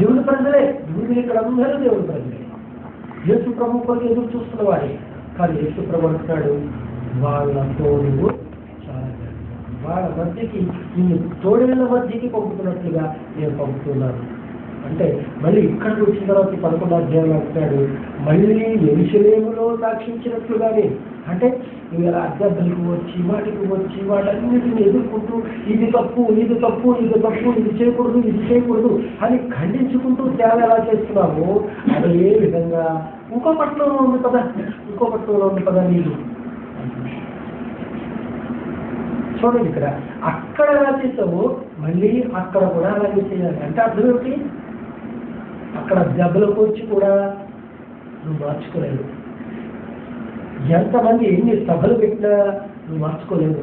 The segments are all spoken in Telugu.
దేవుని ప్రజలే భూమి ఇక్కడ అందరూ దేవుని ప్రజలే. యేసు ప్రభు కొరకు ఎదురు చూస్తున్న వాడే కానీ యేసు ప్రభు అంటున్నాడు వాళ్ళతో నువ్వు వాళ్ళ మధ్యకి నిన్ను తోడేళ్ళ మధ్యకి పంపుతున్నట్లుగా నేను పంపుతున్నాను. అంటే మళ్ళీ ఇక్కడికి వచ్చిన తర్వాత పదకొండు అధ్యాయంలో అంటున్నాడు మళ్ళీ ఎరుసలేములో సాక్షించినట్లుగానే అంటే నువ్వు ఇలా అభ్యర్థులకు వచ్చి వాటికి వచ్చి వాటన్నిటిని ఎదుర్కొంటూ ఇది తప్పు ఇది తప్పు ఇది తప్పు ఇది చేయకూడదు ఇది చేయకూడదు అని ఖండించుకుంటూ సేవ ఎలా చేస్తున్నావు అదే విధంగా ఇంకో పట్టణంలో ఉంది కదా ఇంకో పట్టణంలో ఉంది కదా నీళ్ళు చూడండి ఇక్కడ అక్కడ ఎలా చేసావు మళ్ళీ అక్కడ కూడా అలాగే చేయాలి అంటే అర్థం ఏమిటి? అక్కడ దెబ్బలకు వచ్చి కూడా నువ్వు మార్చుకోలేదు. ఎంతమంది ఎన్ని సభలు పెట్టినా నువ్వు మార్చుకోలేదు.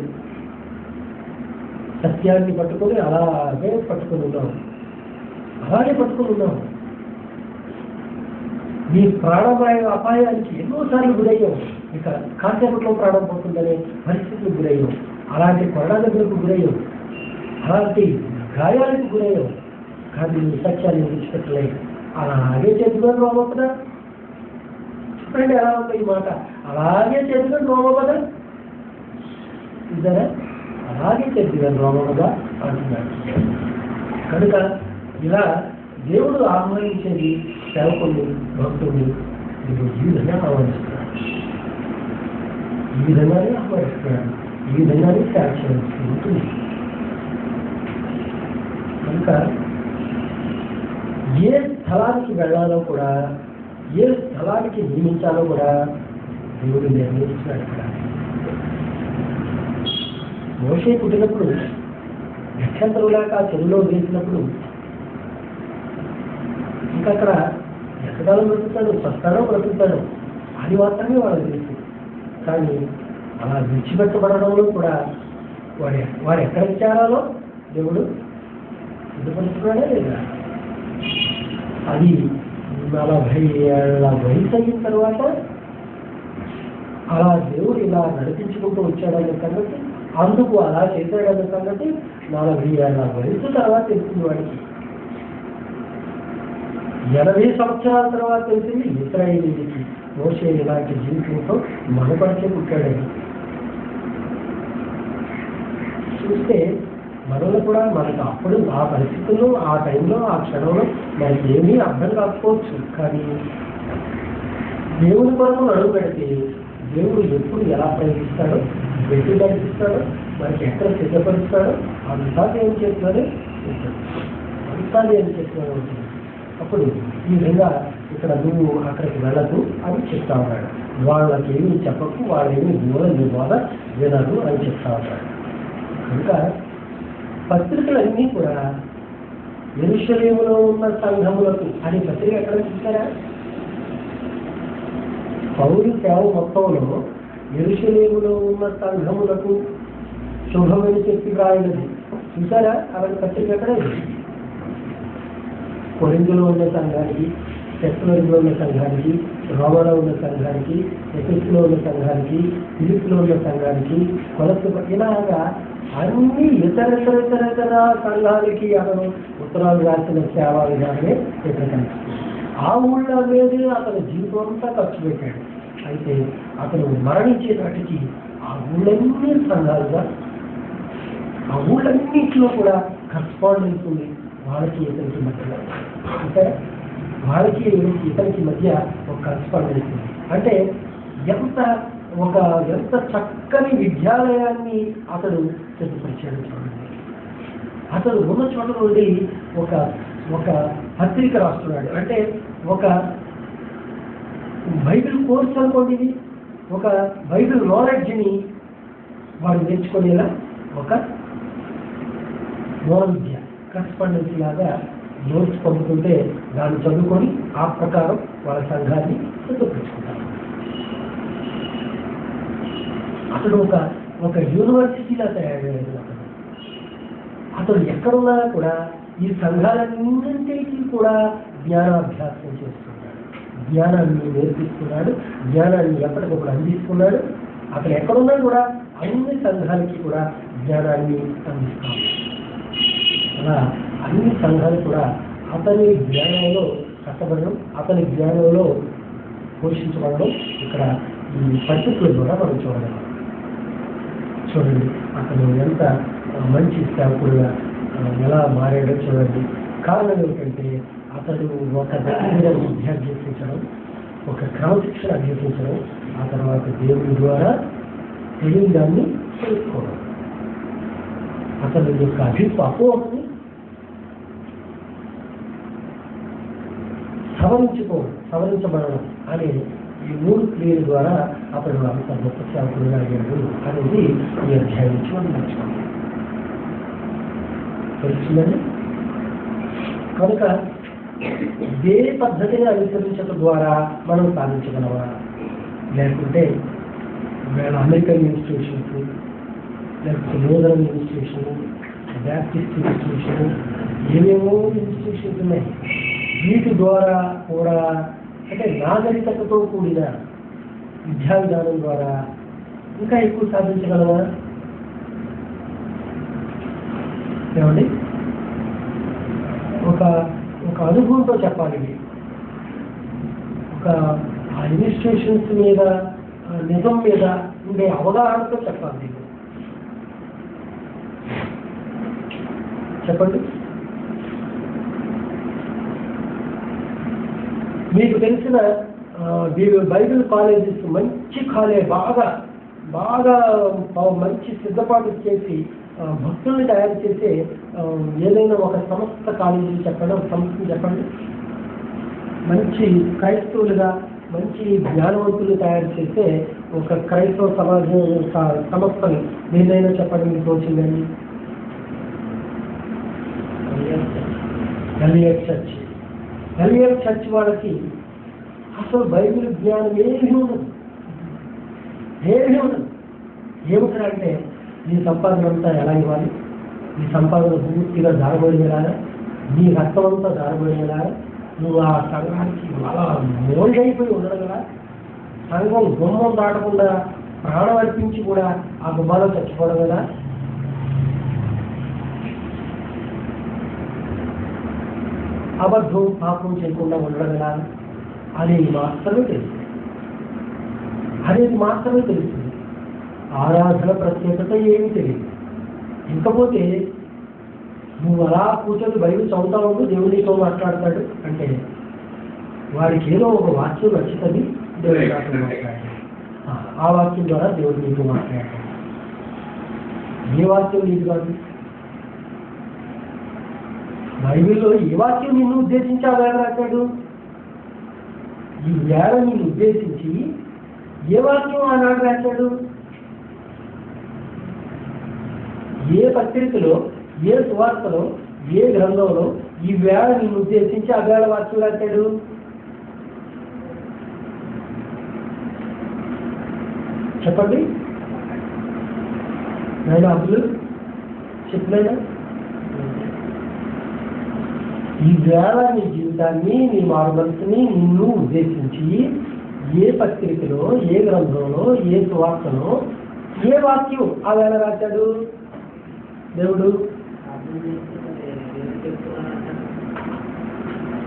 సత్యాన్ని పట్టుకొని అలాగే పట్టుకొని ఉన్నావు. అలాగే పట్టుకొని ఉన్నావు. నీ ప్రాణమాయ అపాయానికి ఎన్నోసార్లు గురయ్యావు. ఇక కాసేపట్లో ప్రాణం పోతుందనే పరిస్థితులకు గురయ్యావు. అలాంటి కొరడా దగ్గరకు గురయ్యావు. అలాంటి గాయాలకు గురయ్యావు. కానీ నీ సత్యాన్ని విడిచిపెట్టలేదు. అలాగే చేతిలో రోమవుతుందా చెప్పండి ఎలా ఉంది ఈ మాట? అలాగే చెప్పిన రోమపద ఇద్దరే అలాగే చెప్పిన రోమపద అంటున్నాడు. కనుక ఇలా దేవుడు ఆహ్వానించేది సేవకుడు భక్తుడు ఇది ఈ విధంగా ఆహ్వానిస్తున్నాడు ఈ విధంగానే ఆహ్వానిస్తున్నాడు ఈ విధంగానే సేవ చేయాల్సి ఉంటుంది కనుక ఏ స్థలానికి వెళ్ళాలో కూడా ఏ స్థలానికి నియమించాలో కూడా దేవుడు నిర్ణయిస్తున్నాడు ఇక్కడ. మోషే పుట్టినప్పుడు నక్షత్రులాక ఆ చెరువులో వేసినప్పుడు ఇంకా అక్కడ ఎక్కడాలో బ్రతుకుతాడు సత్తాలో బ్రతుకుతాడు అది మాత్రమే వాళ్ళకి తెలుసు. కానీ అలా విడిచిపెట్టబడడంలో కూడా వాడు వాడు ఎక్కడికి చేరాలో దేవుడు సిద్ధపరుస్తున్నాడే లేదా? అది నలభై ఏళ్ళ వయసు అయిన తర్వాత అలా దేవుడు ఇలా నడిపించుకుంటూ వచ్చాడని సంగతి అందుకు అలా చేశాడని సంగతి నలభై ఏళ్ళ వయసు తర్వాత తెలిసింది వాడికి. ఎనభై సంవత్సరాల తర్వాత తెలిసింది ఇస్రాయేలీకి మోసే ఇలాంటి జీవితంతో మనపరిచే పుట్టాడని చూస్తే మనలో కూడా మనకు అప్పుడు ఆ పరిస్థితుల్లో ఆ టైంలో ఆ క్షణంలో మనకి ఏమీ అర్థం కాకపోవచ్చు. కానీ దేవుని కొరకు అడుగు పెడితే దేవుడు ఎప్పుడు ఎలా ప్రయత్నిస్తాడో ఎటు నడిపిస్తాడో మనకి ఎక్కడ సిద్ధపరుస్తాడో అంతా ఏం చేస్తున్నాడో అంతా దేవుడు చేస్తున్నాడో ఉంటుంది. అప్పుడు ఈ విధంగా ఇక్కడ నువ్వు అక్కడికి వెళ్ళదు అని చెప్తా ఉన్నాడు. వాళ్ళకి ఏమి చెప్పకు వాళ్ళేమి దూరం నీ బాధ వినదు అని చెప్తా ఉన్నాడు. ఇంకా పత్రికలన్నీ కూడా ఎరుషలేములో ఉన్న సంఘములకు అని పత్రిక ఎక్కడ చూసారా పౌరు సేవ మొత్తంలో ఎరుషలేములో ఉన్న సంఘములకు శుభమని చెప్పి రాయనది చూసారా అలాంటి పత్రిక ఎక్కడ కొరిందులో ఉన్న సంఘానికి టెక్నాలజీలో ఉన్న సంఘానికి రోమలో ఉన్న సంఘానికి ఎఫెస్లో ఉన్న సంఘానికి ఫిలిప్లో ఉన్న సంఘానికి కొలసు ఇలాగా అన్ని ఇతర ఇతర ఇతర ఇతర సంఘాలకి అతను ఉత్తరాలు రాసిన సేవా విధానమే ఇక్కడ ఆ ఊళ్ళో అనేది అతని జీవితం అంతా ఖర్చు పెట్టాడు. అయితే అతను మరణించే నాటికి ఆ ఊళ్ళన్నీ సంఘాలుగా ఆ ఊళ్ళన్నింటిలో కూడా కరస్పాండెన్స్ ఉంది వాళ్ళకి ఇతనికి మధ్యలో. అంటే వాళ్ళకి ఇతనికి మధ్య ఒక కరస్పాండెన్స్ ఉంది అంటే ఎంత ఒక ఎంత చక్కని విద్యాలయాన్ని అతడు సిద్ధపరిచాడు చూడండి. అతడు ఉన్న చోట నుండి ఒక ఒక పత్రిక రాస్తున్నాడు. అంటే ఒక బైబిల్ కోర్స్ అనుకోండి ఇది. ఒక బైబిల్ నాలెడ్జ్ని వాడు నేర్చుకునేలా ఒక నోవిద్య విద్య కరస్పాండెన్స్ లాగా నోట్స్ పంపుతుంటే దాన్ని చదువుకొని ఆ ప్రకారం వాళ్ళ సంఘాన్ని సిద్ధపరుచుకుంటారు అతడు ఒక ఒక యూనివర్సిటీలా తయారయ్యాడు అతను అతడు ఎక్కడున్నా కూడా ఈ సంఘాలన్నింటికీ కూడా జ్ఞానాభ్యాసం చేస్తున్నాడు జ్ఞానాన్ని నేర్పిస్తున్నాడు జ్ఞానాన్ని ఎప్పటికప్పుడు అందిస్తున్నాడు అతను ఎక్కడున్నా కూడా అన్ని సంఘాలకి కూడా జ్ఞానాన్ని అందిస్తాడు. అలా అన్ని సంఘాలు కూడా అతని జ్ఞానంలో కట్టబడడం అతని జ్ఞానంలో పోషించబడడం ఇక్కడ ఈ పరిస్థితుల ద్వారా మనం చూడగలం. చూడండి అతను ఎంత మంచి సేవకుడుగా ఎలా మారాడో చూడండి. కారణం ఏమిటంటే అతడు ఒక దగ్గర విద్య అభ్యసించడం ఒక క్రమశిక్షణ అభ్యసించడం ఆ తర్వాత దేవుని ద్వారా తెలియని దాన్ని తెలుసుకోవడం. అతని యొక్క అభిప్పు అపోహని సవరించుకోవడం సవరించబడడం అనే ఈ మూడు క్రియల ద్వారా అతడు అంత గొప్ప సేవకుడుగా అయ్యాడు అనేది ఈ అధ్యాయం నుంచి మనం నేర్చుకోవాలి తెలుస్తుందండి? కనుక ఇదే పద్ధతిని అనుసరించడం ద్వారా మనం సాధించగలవా లేకుంటే వేళ అమెరికన్ ఇన్స్టిట్యూషన్స్ లేకపోతే నూతన ఇన్స్టిట్యూషన్ బ్యాప్టిస్ట్ ఇన్స్టిట్యూషన్ ఏమేమో ఇన్స్టిట్యూషన్స్ ఉన్నాయి. వీటి ద్వారా కూడా అంటే నాగరికతతో కూడిన విద్యా విధానం ద్వారా ఇంకా ఎక్కువ సాధించగలవా ఏమండి? ఒక ఒక అనుభవంతో చెప్పాలి ఒక అడ్మినిస్ట్రేషన్స్ మీద నిజం మీద ఉండే అవగాహనతో చెప్పాలి చెప్పండి. మీకు తెలిసిన వీ- బైబిల్ కాలేజెస్ మంచి కాలేజ్ బాగా బాగా మంచి సిద్ధపాటు చేసి భక్తుల్ని తయారు చేసే ఏదైనా ఒక సంస్థ కాలేజీ చెప్పడం సంస్థను చెప్పండి. మంచి క్రైస్తవులుగా మంచి జ్ఞానవంతులు తయారు చేసే ఒక క్రైస్తవ సమాజం యొక్క సంస్థని ఏదైనా చెప్పడం మీకు వచ్చిందండి చర్చ్. Elliot church. వాళ్ళకి అసలు బైబిల్ జ్ఞానం ఏమీ ఉండదు. ఏమీ ఉండదు. ఏమిటంటే నీ సంపాదన అంతా ఎలా ఇవ్వాలి? నీ సంపాదన పూర్తిగా దారబడిగలారా నీ రక్తం అంతా దారబడిగలారా నువ్వు ఆ సంఘానికి అలా మోల్డ్ అయిపోయి ఉండడం కదా? సంఘం గుమ్మం దాటకుండా ప్రాణం అర్పించి కూడా ఆ గుమ్మాలో చచ్చిపోవడం కదా? అబద్ధం పాపం చేయకుండా ఉండడం ఎలా? అనేది మాత్రమే తెలుస్తుంది అనేది మాత్రమే తెలుస్తుంది ఆరాధన ప్రత్యేకత ఏమీ తెలియదు. ఇంకపోతే నువ్వు అలా కూర్చొని బైబిల్ చదువుతా ఉండు దేవుడు నీతో మాట్లాడతాడు అంటే వాడికి ఏదో ఒక వాక్యం నచ్చుతుంది దేవుడు ఆ, ఆ వాక్యం ద్వారా దేవుడు నీతో మాట్లాడతాడు. ఏ వాక్యం నీకు కాదు? బైబిల్లో ఏ వాక్యం నిన్ను ఉద్దేశించి ఆ వేళ రాశాడు? ఈ వేళ నిన్ను ఉద్దేశించి ఏ వాక్యం ఆనాడు రాశాడు? ఏ పత్రికలో ఏ సువార్తలో ఏ గ్రంథంలో ఈ వేళ ఉద్దేశించి ఆ వేళ వాక్యం రాశాడు చెప్పండి. నేను అబ్దుల్ చెప్పలేదా? ఈ వేళ నీ జీవితాన్ని నీ మార్గల్స్ని నిన్ను ఉద్దేశించి ఏ పత్రికలో ఏ గ్రంథంలో ఏ సువార్తలో ఏ వాక్యం ఆ వేళ రాశాడు? దేవుడు?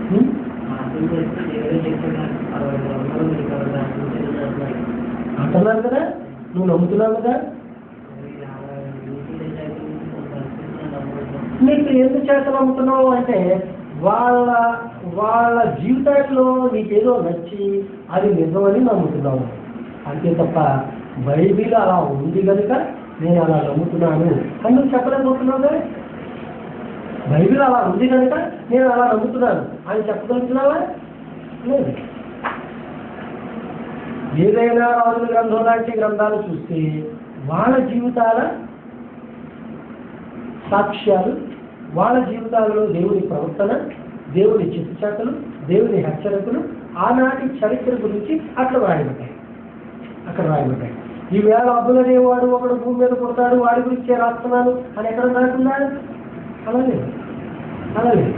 హ్మ్? అంటున్నాను కదా? నువ్వు నమ్ముతున్నావు కదా? నీకు ఎందుకు చేత నమ్ముతున్నావు అంటే వాళ్ళ వాళ్ళ జీవితాల్లో నీకేదో నచ్చి అది నిజమని నమ్ముతున్నావు. అంతే తప్ప బైబిల్ అలా ఉంది కనుక నేను అలా నమ్ముతున్నాను. అందుకు చెప్పలేకపోతున్నావు? కదా బైబిల్ అలా ఉంది కనుక నేను అలా నమ్ముతున్నాను. అని చెప్పగలుగుతున్నావా లేదు. ఏదైనా రాజుల గ్రంథం లాంటి గ్రంథాలు చూస్తే వాళ్ళ జీవితాల సాక్ష్యాలు వాళ్ళ జీవితాలలో దేవుని ప్రవర్తన దేవుని చిత్తచాతలు దేవుని హెచ్చరికలు ఆనాటి చరిత్ర గురించి అట్లా రాయబడ్డాయి అక్కడ రాయబడ్డాయి ఈ వేళ అబ్బులనేవాడు ఒకడు భూమి మీద పుడతాడు వాడి గురించే రాస్తున్నాను అని ఎక్కడ రాకుండా అలాగే అలాగే.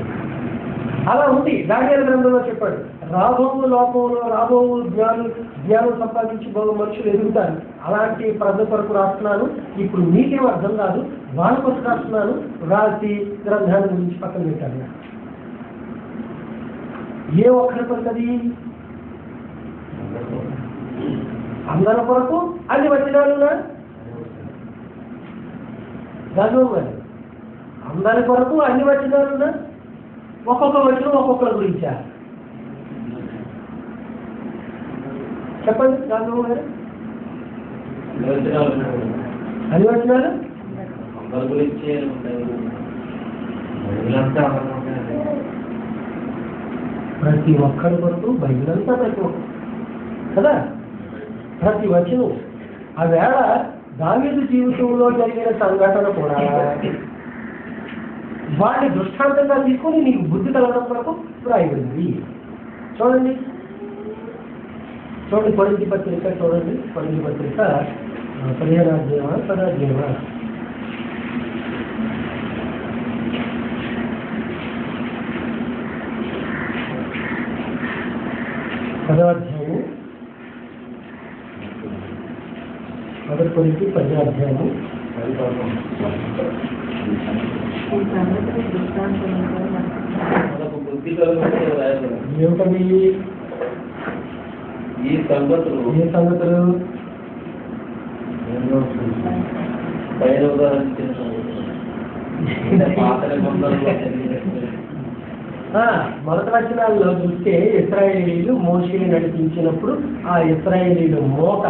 అలా ఉంది. దానియాల గ్రంథంలో చెప్పాడు. రాబో లోకంలో రాబో జ్ఞానం జ్ఞానం సంపాదించి బాగు మనుషులు ఎదుగుతారు. అలాంటి ప్రజల కొరకు రాస్తున్నాను. ఇప్పుడు మీకేం అర్థం కాదు. వాళ్ళ కొరకు రాస్తున్నాను. రాసి గ్రంథాన్ని గురించి పక్కన పెట్టాను ఏ ఒక్కరి కొరకు అది? అందరి కొరకు అన్ని వచనాలున్నా గర్వం గారు అందరి కొరకు అన్ని వచనాలున్నా ఒక్కొక్క వచనం ఒక్కొక్కరి గురించా? చెప్పండి గర్వం గారు అన్ని అందరి గురించి ఉంటారు. ప్రతి ఒక్కరి కొరకు బైబిల్ అంతా ప్రతి ఒక్కరు. కదా? ప్రతి వచనం. ఆ వేళ దావీదు జీవితంలో జరిగిన సంఘటన కూడా వాటిని దృష్టాంతంగా తీసుకొని నీకు బుద్ధి కలగడం వరకు రాయబడింది. చూడండి. చూడండి కొరింది పత్రిక చూడండి కొరింది పత్రిక ఆ, పదిహేను అధ్యాయమా కలిగితే రాయబడింది. ఏమిటవి ఈ సంగతులు ఏ సంగతులు పైన మొదటి వచనాల్లో చూస్తే ఇస్రాయేలీలు మోషిని నడిపించినప్పుడు ఆ ఇస్రాయేలీలు మోక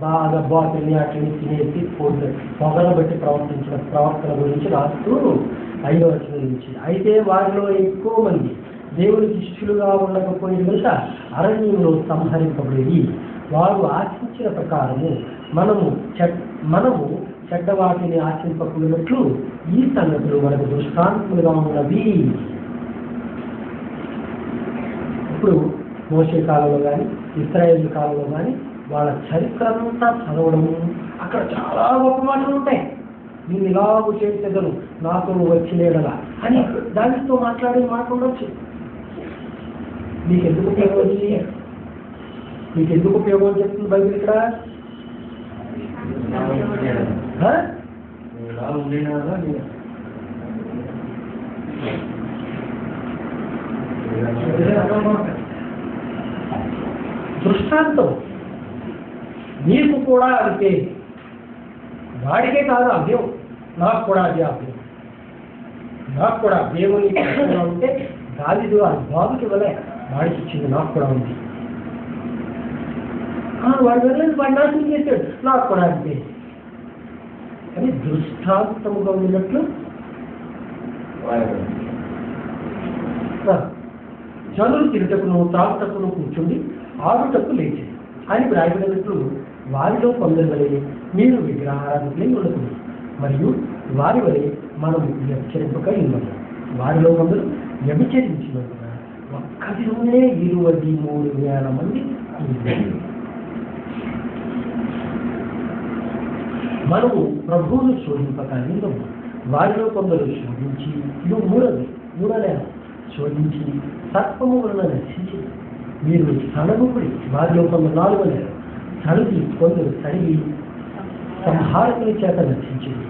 బాగా బాటిల్ని అట్లని తినేసి పోతే పొగలు బట్టి ప్రవర్తించిన ప్రవర్తన గురించి రాస్తూ ఐదో వచనం నుంచి. అయితే వారిలో ఎక్కువ మంది దేవుని శిష్యులుగా ఉండకపోయిన మీద అరణ్యంలో సంహరింపబడేది. వారు ఆశించిన ప్రకారము మనము చెడ్ మనము చెడ్డ వాటిని ఆశింపకున్నట్లు ఈ సంగతులు మనకు దృష్టాంతములుగా ఉన్నవి. ఇప్పుడు మోసే కాలంలో కానీ ఇస్రాయేల్ కాలంలో కానీ వాళ్ళ చరిత్ర అంతా చదవడము. అక్కడ చాలా గొప్ప మాటలు ఉంటాయి. నేను ఇలాగ చేసేదను నాతో వచ్చిలేడలా అని దానితో మాట్లాడే మాట ఉండొచ్చు. మీకు ఎందుకు ఉపయోగం వచ్చింది మీకు ఎందుకు ఉపయోగం అని చెప్తుంది బైబిల్ ఇక్కడ? దృష్టాంతం. నీకు కూడా అంతే. వాడికే కాదు అభ్యం. నాకు కూడా అదే అభ్యం. నాకు కూడా దేవుని ఉంటే దావిదు ఆ బాబుకి వలె వాడికి ఇచ్చింది నాకు కూడా ఉంది. ఆ, వాడు వెళ్ళలేదు వాడు నాశనం చేశాడు. నాకు కూడా అంతే. అని దృష్టాంతముగా ఉన్నట్లు చదువు తిరుటకును తాగుటకును కూర్చుండి ఆడుటకు లేచి అని రాయబడినట్లు వారిలో కొందరు వలె మీరు విగ్రహారాధకులై ఉండకూడదు. మరియు వారి వలె మనం వ్యభిచరింపక ఉండదు వారిలో కొందరు వ్యభిచరించినందున ఒక్కదిలోనే ఇరవై మూడు వేల మంది మనము ప్రభువును శోధింపక నిందము వారిలో కొందరు శోధించి ఇవి మూడోది మూడో నెల శోధించి సర్పము వలన నశించి మీరు సనగుపడి వారిలో కొందరు నాలుగో నెల కొందరు తరిగి సంహారకుని చేత రక్షించింది.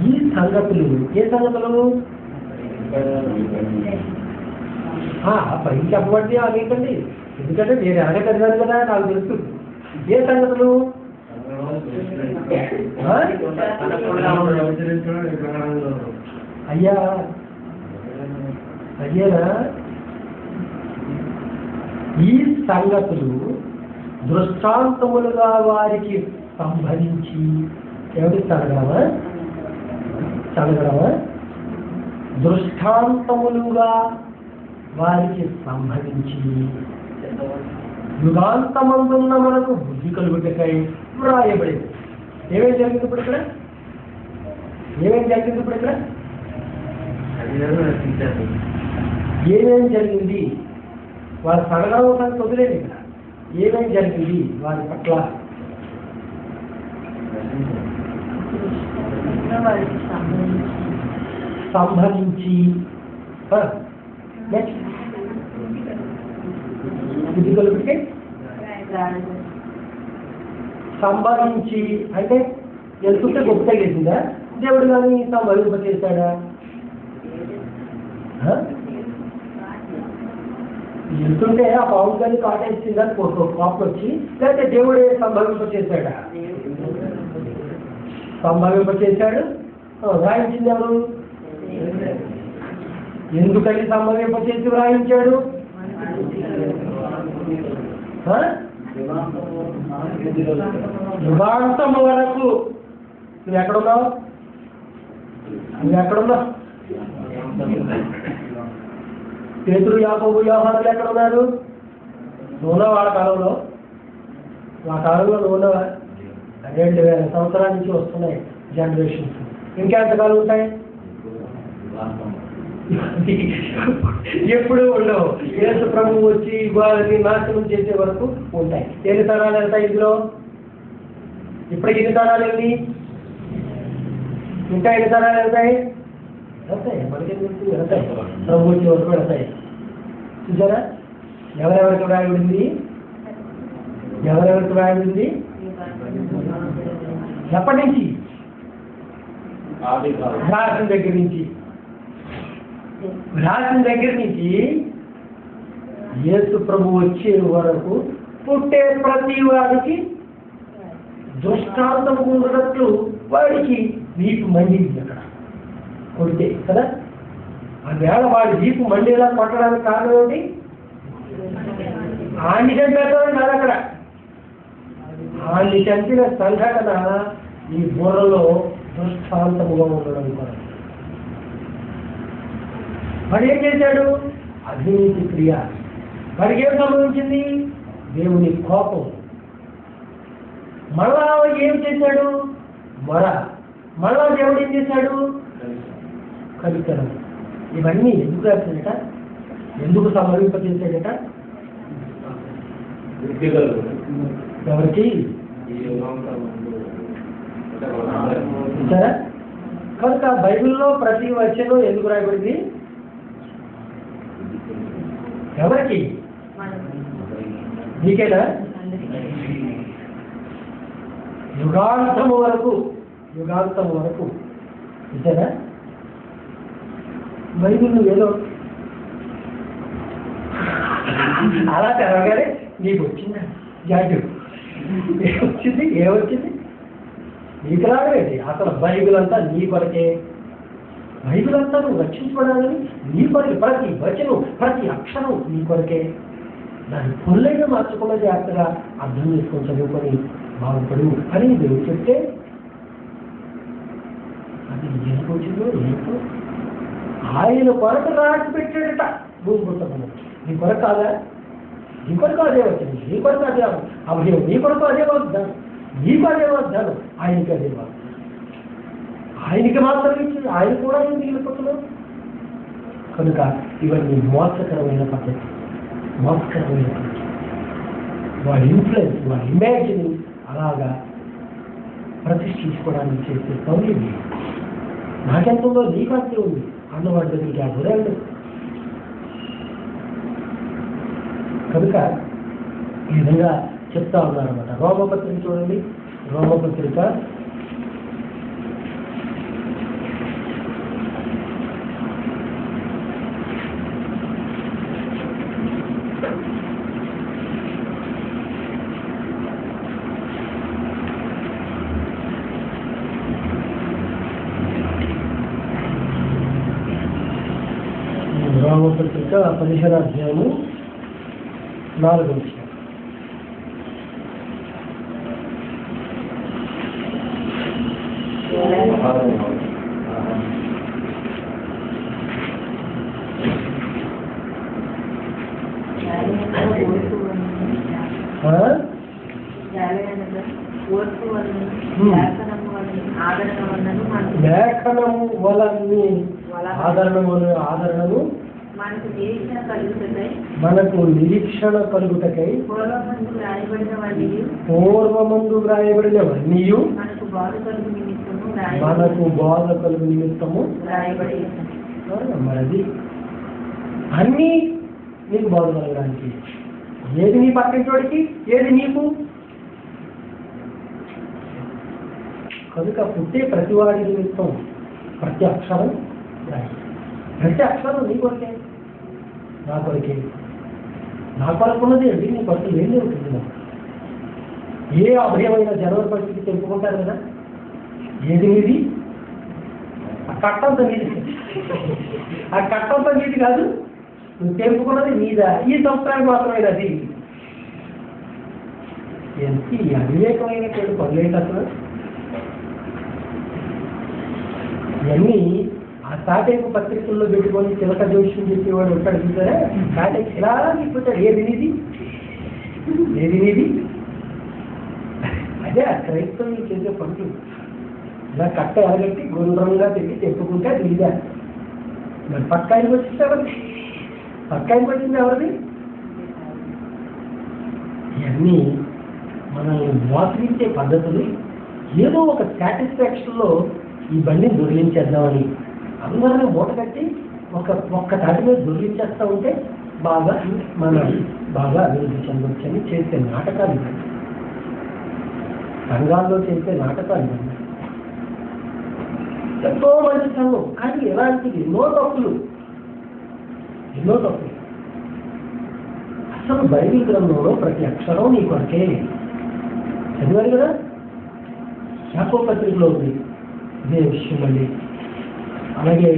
ఈ సంగతులు ఏ సంగతులు? ఆ, పైకి చెప్పబడి అదేంటండి ఎందుకంటే నేను అడగదు కదా నాకు తెలుసు. ఏ సంగతులు? అయ్యా అయ్యారా ఈ సంగతులు దృష్టాంతములుగా వారికి సంభవించి ఏమిటి చదగడమా చదగడమా దృష్టాంతములుగా వారికి సంభవించి యుగాంతమందున్న మనకు బుద్ధి కలుగుటకై వ్రాయబడింది. ఏమేం జరిగింది ఇప్పుడు ఇక్కడ? ఏమేం జరిగింది ఇప్పుడు ఇక్కడ? ఏమేం జరిగింది? వారి సడగడం వదిలేదు ఇక్కడ. ఏమేం జరిగింది వారి పట్ల? సంభవించి. సంభవించి. అంటే ఎంతుంటే గొప్ప చేసిందా? దేవుడు కానీ సంభవింప చేశాడా? వెళ్తుంటే ఆ బాబు గారిని కాటేసిందని కోపం వచ్చి లేకపోతే దేవుడే సంభవింప చేశాడా సంభవింప చేశాడు ఆ, వ్రాయించింది ఎవరు? ఎందుకని సంభవింప చేసి వ్రాయించాడు యుగాంతం వరకు. నువ్వు ఎక్కడున్నావు? నువ్వు ఎక్కడున్నావు? పేతురు యాకోబు వ్యవహారాలు ఎక్కడ ఉన్నారు? నూనె వాళ్ళ కాలంలో. మా కాలంలో నూనె రెండు వేల సంవత్సరాల నుంచి వస్తున్నాయి జనరేషన్స్ ఇంకెంతకాలం ఉంటాయి? ఎప్పుడు ఉండవు. యేసు ప్రభు వచ్చి వారిని నాశనం చేసే వరకు ఉంటాయి. ఎన్ని తరాలు ఎంత ఇందులో? ఇప్పటికి ఎన్ని తరాలు ఎన్ని? ఇంకా ఎన్ని తరాలు వెళ్తాయి? వెళ్తాయి. మనకి వెళ్తాయి. ప్రభు వచ్చే వరకు వెళ్తాయి. చూసారా? ఎవరెవరికి వ్రాయబడింది ఎవరెవరికి వ్రాయబడింది ఎప్పటి నుంచి? రాసిన దగ్గర నుంచి. రాసిన దగ్గర నుంచి యేసు ప్రభు వచ్చే వరకు పుట్టే ప్రతి వారికి దృష్టాంతం ఉన్నట్లు వాడికి నీకు మండింది అక్కడ. కొడితే కదా? వేళ వాడి వీపు మండేలా కొట్టడానికి కారణం ఏంటి ఆన్ని చంపేస్తామని కాదు అక్కడ. ఆన్ని చంపిన సంఘటన ఈ బుర్రలో దృష్టాంతముగా ఉండడం కూడా మరి ఏం చేశాడు? అవినీతి క్రియ. వాడికి ఏం సంభవించింది? దేవుని కోపం. మళ్ళా ఏం చేశాడు? మొర మళ్ళా దేవుడు ఏం చేశాడు? కవితరం ఇవన్నీ ఎందుకు రాశాడట ఎందుకు వ్యక్తిగతులు ఎవరికి? కనుక బైబిల్లో ప్రతి వచనం ఎందుకు రాయబడింది? ఎవరికి? నీకేనా యుగాంతం వరకు. యుగాంతం వరకు. చూసారా? బైబిల్ ఏదో? అలా తెరవగానే నీకు వచ్చిందా? జాడ్డు ఏమొచ్చింది? ఏమొచ్చింది? నీకు రాగలేదు అసలు బైబిల్ అంతా నీ కొరకే. బైబిల్ అంతా నువ్వు రక్షించబడాలని నీ కొరకే. ప్రతి వచనం ప్రతి అక్షరం నీ కొరకే. దాన్ని పుల్లైన మార్చకుండా జాగ్రత్తగా అర్థం చేసుకొని చదువుకొని బాగుపడు అని దేవుడు చెప్తే అది ఎందుకు వచ్చిందో ఏంటో ఆయన కొరకు రాసి పెట్టాడట భూమి పుస్తకం నీ కొరకు కాదా? నీ కొరకు అదే వచ్చింది. నీ కొరకు అదే అభయం నీ కొరకు అదే వద్దాను నీకు అదే వద్దాను ఆయనకి అదే వాగ్దానం. ఆయనకి మాత్రం ఇచ్చింది. ఆయన కూడా ఏం మిగిలిపోతున్నావు కనుక ఇవన్నీ మోసకరమైన పద్ధతి. మోసకరమైన పద్ధతి. వాడి ఇన్ఫ్లుయెన్స్ వాడి ఇమేజ్ని అలాగా ప్రతిష్ఠించుకోవడానికి చేసే పనులు నాకెంత ఉందో నీకు అంతే ఉంది. అన్నవాడి దగ్గరికి కనుక ఈ విధంగా చెప్తా ఉన్నారన్నమాట. రోమపత్రిక చూడండి. రోమపత్రిక రామపత్రిక పదిహేను అధ్యాయము నాలుగు విషయం? లేఖనము వలని ఆదరణము ఆదరణను మనకు నిరీక్షణ కలుగుటకై పూర్వమందు రాయబడినవన్నీ పూర్వమందు వ్రాయబడినవన్నీ మనకు బాధ కలుగు నిమిత్తము మరది అన్నీ నీకు బోధ కలగడానికి. ఏది నీ పక్కింటోడికి ఏది నీకు? కనుక పుట్టే ప్రతివాడి నిమిత్తం ప్రతి అక్షరం. ప్రతి అక్షరం నీ కొరకే నా కొరకే నా కొరకు ఉన్నది అండి నీ కొరకు ఏం జరుగుతుంది ఏ అభయమైన జనవరి పరిస్థితి తెలుపుకుంటారు కదా? ఏది మీది ఆ కట్టంత మీది ఆ కట్టంత మీది కాదు నువ్వు తెలుపుకున్నది నీదా? ఈ సంవత్సరానికి మాత్రమే అది. ఎంత ఈ అవివేకమైనటువంటి పనులేంటి అసలు? ఇవన్నీ ఆ తాటేపు పత్రికల్లో పెట్టుకొని చిలక జోష్యం చెప్పేవాడు ఉంటాడు చూసారా? తాటే ఇలా చెప్పుతాడు ఏది నీది ఏది నీది అదే క్రైస్తవులు చేసే పనులు ఇలా కట్ట ఎలగట్టి గుండ్రంగా పెట్టి చెప్పుకుంటే అది నీదే మరి పక్కాయనికి వచ్చింది ఎవరిది? పక్కాయనికి వచ్చింది ఎవరిది? ఇవన్నీ మనల్ని మోసగించే పద్ధతులు. ఏదో ఒక సాటిస్ఫాక్షన్లో ఈ బండిని దొరికించేద్దామని అందరినీ మూట కట్టి ఒక ఒక్క తాటి మీద దొరికించేస్తూ ఉంటే బాగా మన బాగా అభివృద్ధి చెందొచ్చని చేసే నాటకాలు రంగాల్లో చేసే నాటకాలు ఎంతో మంచి సంఘం కానీ ఎలాంటివి ఎన్నో తప్పులు. ఎన్నో తప్పులు. అసలు బైబిల్ గ్రంథంలో ప్రతి అక్షరం నీ కొరకే. చదివారు కదా? యాకో పత్రికలో ఉంది. ఇదే విషయం మళ్ళీ అలాగే